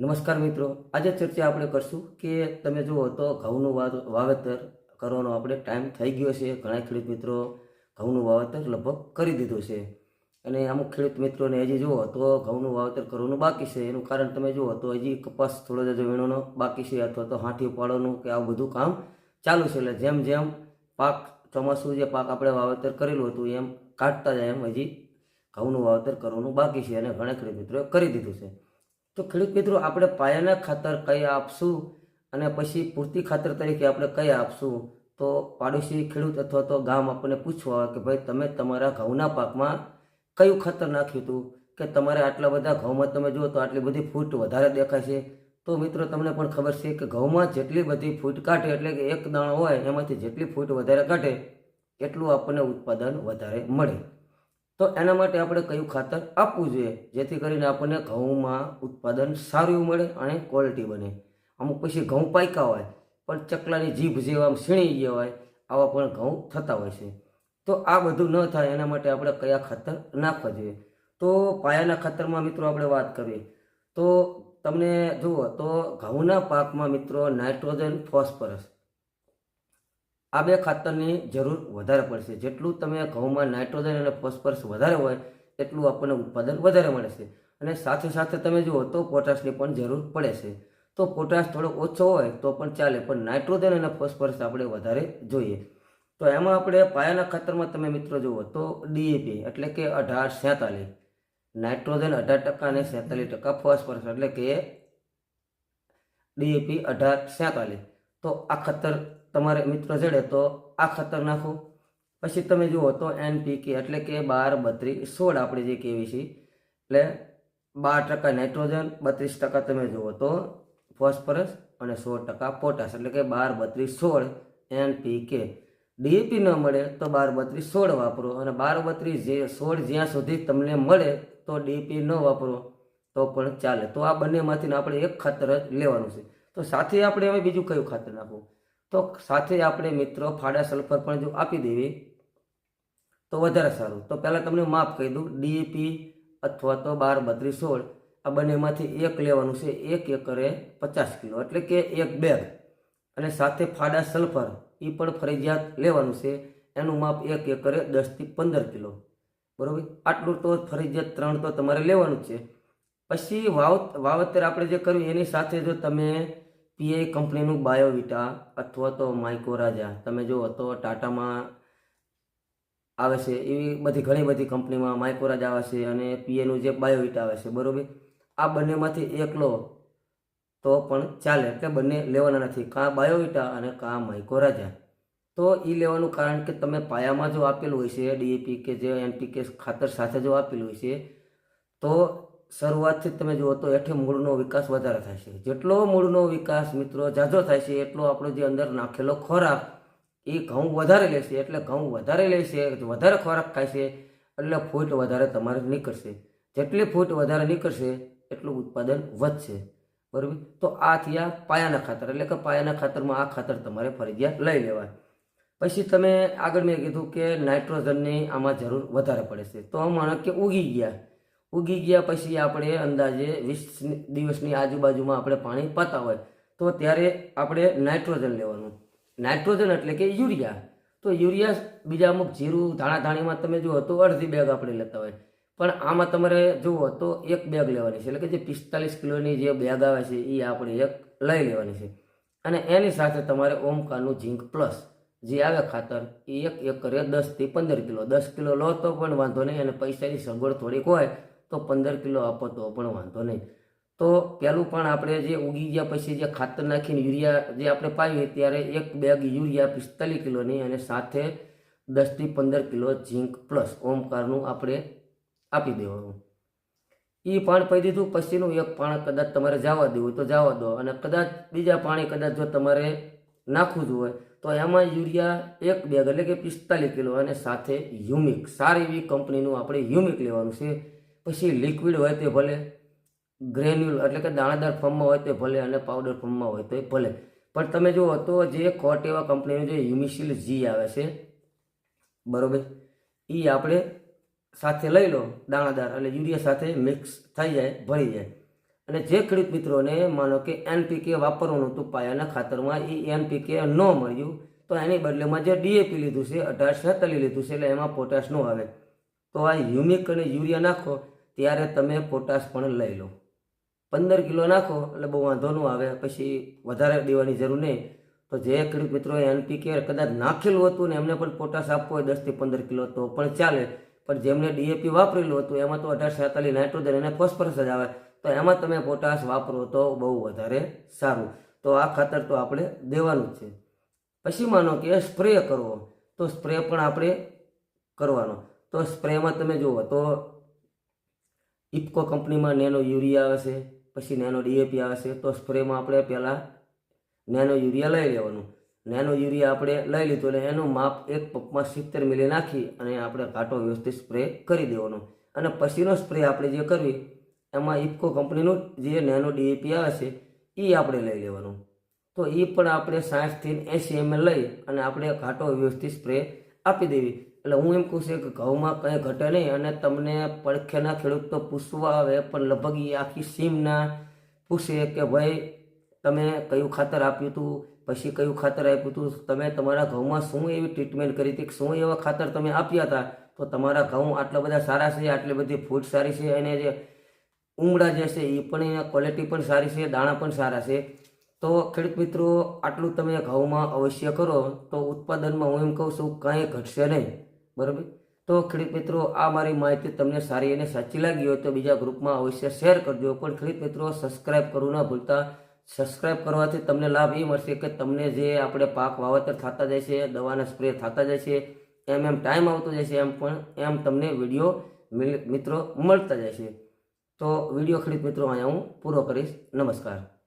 નમસ્કાર મિત્રો. આજે ચર્ચા આપણે કરશું કે તમે જુઓ તો ઘઉંનું વાવેતર કરવાનો આપણે ટાઈમ થઈ ગયો છે. ઘણા ખેડૂત મિત્રો ઘઉંનું વાવેતર લગભગ કરી દીધું છે. અને અમુક ખેડૂત મિત્રોને હજી જુઓ તો ઘઉંનું વાવેતર કરવાનું બાકી છે. એનું કારણ તમે જુઓ તો હજી કપાસ થોડો જ વીણોનો બાકી છે અથવા તો હાંઠી પાડવાનું કે આવું બધું કામ ચાલુ છે. એટલે જેમ જેમ પાક ચોમાસું જે પાક આપણે વાવેતર કરેલું હતું એમ કાઢતા જાય એમ હજી ઘઉંનું વાવેતર કરવાનું બાકી છે અને ઘણા ખેડૂત મિત્રોએ કરી દીધું છે. તો ખેડૂત મિત્રો, આપણે પાયાના ખાતર કઈ આપશું અને પછી પૂરતી ખાતર તરીકે આપણે કઈ આપશું? તો પાડોશી ખેડૂત અથવા તો ગામ આપણને પૂછવા કે ભાઈ, તમે તમારા ઘઉંના પાકમાં કયું ખાતર નાખ્યું હતું? કે તમારે આટલા બધા ઘઉંમાં તમે જુઓ તો આટલી બધી ફૂટ વધારે દેખાય છે. તો મિત્રો, તમને પણ ખબર છે કે ઘઉંમાં જેટલી બધી ફૂટ કાઢે, એટલે કે એક દાણો હોય, એમાંથી જેટલી ફૂટ વધારે કાઢે, એટલું આપણને ઉત્પાદન વધારે મળે. તો એના માટે આપણે કયું ખાતર આપવું જોઈએ? જેથી કરીને આપણને ઘઉંમાં ઉત્પાદન સારું મળે અને ક્વોલિટી બને. અમુક પછી ઘઉં પાક્યા હોય, પણ ચકલાની જીભ જેવા સીણી ગયા હોય, આવા પણ ઘઉં થતા હોય છે. તો આ બધું ન થાય, એના માટે આપણે કયા ખાતર નાખવા જોઈએ? તો પાયાના ખાતરમાં મિત્રો આપણે વાત કરીએ. તો તમને જુઓ, તો ઘઉંના પાકમાં મિત્રો નાઇટ્રોજન, ફોસ્ફરસ આ બે ખાતરની જરૂર વધારે પડશે. જેટલું તમે ઘઉંમાં નાઇટ્રોજન અને ફોસ્ફરસ વધારે હોય, એટલું આપણને ઉત્પાદન વધારે મળે છે. અને સાથે સાથે તમે જુઓ તો પોટાશની પણ જરૂર પડે છે. તો પોટાશ થોડો ઓછો હોય, તો પણ ચાલે, પણ નાઇટ્રોજન અને ફોસ્ફરસ આપણે વધારે જોઈએ. તો એમાં આપણે પાયાના ખાતરમાં તમે મિત્રો જુઓ તો ડીએપી એટલે કે અઢાર સેતાલીસ, નાઇટ્રોજન અઢાર ટકા અને સેતાલીસ ટકા ફોસ્ફરસ એટલે કે ડીએપી અઢાર સેતાલીસ. તો આ ખાતર તમારે મિત્રો જડે તો આ ખાતર નાખો. પછી તમે જુઓ તો એનપીકે એટલે કે બાર બત્રીસ સોળ આપણે જે કહેવી છીએ એટલે બાર ટકા નાઇટ્રોજન, બત્રીસ ટકા તમે જુઓ તો ફોસ્ફરસ અને સોળ ટકા પોટાશ, એટલે કે બાર બત્રીસ સોળ એનપીકે ડીએપી ન મળે તો બાર બત્રીસ સોળ વાપરો અને બાર બત્રીસ જે સોળ જ્યાં સુધી તમને મળે તો ડીએપી ન વાપરો તો પણ ચાલે. તો આ બંનેમાંથી આપણે એક ખાતર જ લેવાનું છે. તો સાથે આપણે હવે બીજું કયું ખાતર નાખવું? તો સાથે આપણે મિત્રો ફાડા સલ્ફર પણ જો આપી દેવી, તો વધારે સારું. તો પહેલાં તમને માપ કહી દઉં. ડીએપી અથવા તો બાર બત્રીસ સોળ. આ બંનેમાંથી એક લેવાનું છે એક એકરે પચાસ કિલો, એટલે કે એક બેગ. અને સાથે ફાડા સલ્ફર એ પણ ફરજિયાત લેવાનું છે. એનું માપ એક એકરે દસથી પંદર કિલો. બરાબર? આટલું તો ફરજિયાત ત્રણ તો તમારે લેવાનું છે. પછી વાવ વાવતર આપણે જે કર્યું, એની સાથે જો તમે પીઆઈ કંપનીનું બાયોવિટા અથવા તો માઇકોરાજા તમે જુઓ તો ટાટામાં આવે છે. એવી બધી ઘણી બધી કંપનીમાં માઇકો રાજા આવે છે અને પીએનું જે બાયોવિટા આવે છે. બરાબર? આ બંનેમાંથી એક લો. તો પણ ચાલે એટલે બંને લેવાના નથી. કાં બાયોવિટા અને કાં માઇકોરાજા તો એ લેવાનું કારણ કે તમે પાયામાં જો આપેલું હોય છે, ડીએપી કે જે એનપીકે ખાતર સાથે જો આપેલું હોય છે, તો શરૂઆતથી તમે જુઓ તો હેઠે મૂળનો વિકાસ વધારે થાય છે. જેટલો મૂળનો વિકાસ મિત્રો ઝાઝો થાય છે, એટલો આપણો જે અંદર નાખેલો ખોરાક એ ઘઉં વધારે લેશે, એટલે ઘઉં વધારે લેશે, વધારે ખોરાક છે, એટલે ફૂટ વધારે તમારે નીકળશે. જેટલી ફૂટ વધારે નીકળશે, એટલું ઉત્પાદન વધશે. બરાબર? તો આ થયા પાયાના ખાતર. એટલે કે પાયાના ખાતરમાં આ ખાતર તમારે ફરજિયાત લઈ લેવાય. પછી તમે આગળ મેં કીધું કે નાઇટ્રોજનની આમાં જરૂર વધારે પડે છે. તો માણસ કે ઉગી ગયા. ઉગી ગયા પછી આપણે અંદાજે વીસ દિવસની આજુબાજુમાં આપણે પાણી પાતા હોય, તો ત્યારે આપણે નાઇટ્રોજન લેવાનું. નાઇટ્રોજન એટલે કે યુરિયા. તો યુરિયા બીજા અમુક જીરું ધાણા ધાણીમાં તમે જુઓ તો અડધી બેગ આપણે લેતા હોય. પણ આમાં તમારે જુઓ તો એક બેગ લેવાની છે, એટલે કે જે પિસ્તાલીસ કિલોની જે બેગ આવે છે એ આપણે એક લઈ લેવાની છે. અને એની સાથે તમારે ઓમકારનું ઝીંક પ્લસ જે આવે ખાતર એ એક એકરે દસથી પંદર કિલો. દસ કિલો લો તો પણ વાંધો નહીં, અને પૈસાની સગવડ થોડીક હોય તો પંદર કિલો આપો તો પણ વાંધો નહીં. તો પહેલું પણ આપણે જે ઉગી ગયા પછી જે ખાતર નાખીને યુરિયા જે આપણે પાઈએ ત્યારે એક બેગ યુરિયા પિસ્તાલીસ કિલોની અને સાથે દસથી પંદર કિલો ઝીંક પ્લસ ઓમકારનું આપણે આપી દેવાનું. એ પાણ પી દીધું, પછીનું એક પાણ કદાચ તમારે જવા દેવું તો જવા દો. અને કદાચ બીજા પાણી કદાચ જો તમારે નાખવું જ હોય તો એમાં યુરિયા એક બેગ એટલે કે પિસ્તાલીસ કિલો અને સાથે યુમિક. સારી એવી કંપનીનું આપણે યુમિક લેવાનું છે. પછી લિક્વિડ હોય તે ભલે ગ્રેન્યુલ એટલે કે દાણાદાર ફોર્મમાં હોય તે ભલે અને પાવડર ફોર્મમાં હોય તો ભલે. પણ તમે જુઓ તો જે કોટ એવા કંપનીનું જે યુમિસિલ જી આવે છે, બરોબર એ આપણે સાથે લઈ લો દાણાદાર એટલે યુરિયા સાથે મિક્સ થઈ જાય, ભળી જાય. અને જે ખેડૂત મિત્રોને માનો કે એનપીકે વાપરવાનું હતું પાયાના ખાતરમાં એ એનપીકે ન મળ્યું, તો એની બદલેમાં જે ડીએપી લીધું છે અઢાર છેતાલીસ લીધું છે, એટલે એમાં પોટાશ ન આવે. તો આ યુમિક અને યુરિયા નાખો ત્યારે તમે પોટાશ પણ લઈ લો. પંદર કિલો નાખો, એટલે બહુ વાંધો ન આવે. પછી વધારે દેવાની જરૂર નહીં. તો જે ખેડૂત મિત્રોએ એનપીકે કદાચ નાખેલું હતું ને એમને પણ પોટાશ આપવો હોય દસથી પંદર કિલો, તો પણ ચાલે. પણ જેમને ડીએપી વાપરેલું હતું, એમાં તો અઢાર છેતાલીસ નાઇટ્રોજન અને ફોસ્ફરસ જ આવે. તો એમાં તમે પોટાશ વાપરો તો બહુ વધારે સારું. તો આ ખાતર તો આપણે દેવાનું જ છે. પછી માનો કે સ્પ્રે કરવો. તો સ્પ્રે પણ આપણે કરવાનો. તો સ્પ્રેમાં તમે જુઓ તો ઇફકો કંપનીમાં નેનો યુરિયા આવે પછી નેનો ડીએપી આવે છે તો સ્પ્રેમાં આપણે પહેલાં નેનો યુરિયા લઈ લેવાનું. નેનો યુરિયા આપણે લઈ લીધું એટલે એનું માપ એક પંપમાં સિત્તેર મિલી નાખી અને આપણે કાંટો વ્યવસ્થિત સ્પ્રે કરી દેવાનો. અને પછીનો સ્પ્રે આપણે જે કરવી, એમાં ઇફકો કંપનીનું જે નેનો ડીએપી આવે છે એ આપણે લઈ લેવાનું. તો એ પણ આપણે સાઠથી એંસી એમએલ લઈ અને આપણે કાંટો વ્યવસ્થિત સ્પ્રે આપી દેવી. એટલે હું એમ કહું છું કે ઘઉંમાં કંઈ ઘટે નહીં અને તમને પડખેના ખેડૂત તો પૂછવા આવે, પણ લગભગ એ આખી સીમના પૂછે કે ભાઈ, તમે કયું ખાતર આપ્યું હતું પછી કયું ખાતર આપ્યું હતું તમે તમારા ઘઉંમાં શું એવી ટ્રીટમેન્ટ કરી હતી? શું એવા ખાતર તમે આપ્યા હતા? તો તમારા ઘઉં આટલા બધા સારા છે, આટલી બધી ફૂટ સારી છે અને જે ઉમળા જે છે એ પણ એના ક્વોલિટી પણ સારી છે, દાણા પણ સારા છે. તો ખેડૂત મિત્રો, આટલું તમે ઘઉંમાં અવશ્ય કરો. તો ઉત્પાદનમાં હું એમ કહું છું, કાંઈ ઘટશે નહીં. બરાબર? તો ખેડૂત મિત્રો, આ મારી માહિતી તમને સારી અને સાચી લાગી હોય તો બીજા ગ્રુપમાં અવશ્ય શેર કરજો. પણ ખેડૂત મિત્રો સબસ્ક્રાઈબ કરવું ના ભૂલતા. સબસ્ક્રાઈબ કરવાથી તમને લાભ એ મળશે કે તમને જે આપણે પાક વાવેતર થતા જાય છે, દવાના સ્પ્રે થતા જાય છે, એમ એમ ટાઈમ આવતો જાય છે, એમ પણ એમ તમને વીડિયો મિત્રો મળતા જાય છે. તો વીડિયો ખેડૂત મિત્રો અહીંયા હું પૂરો કરીશ. નમસ્કાર.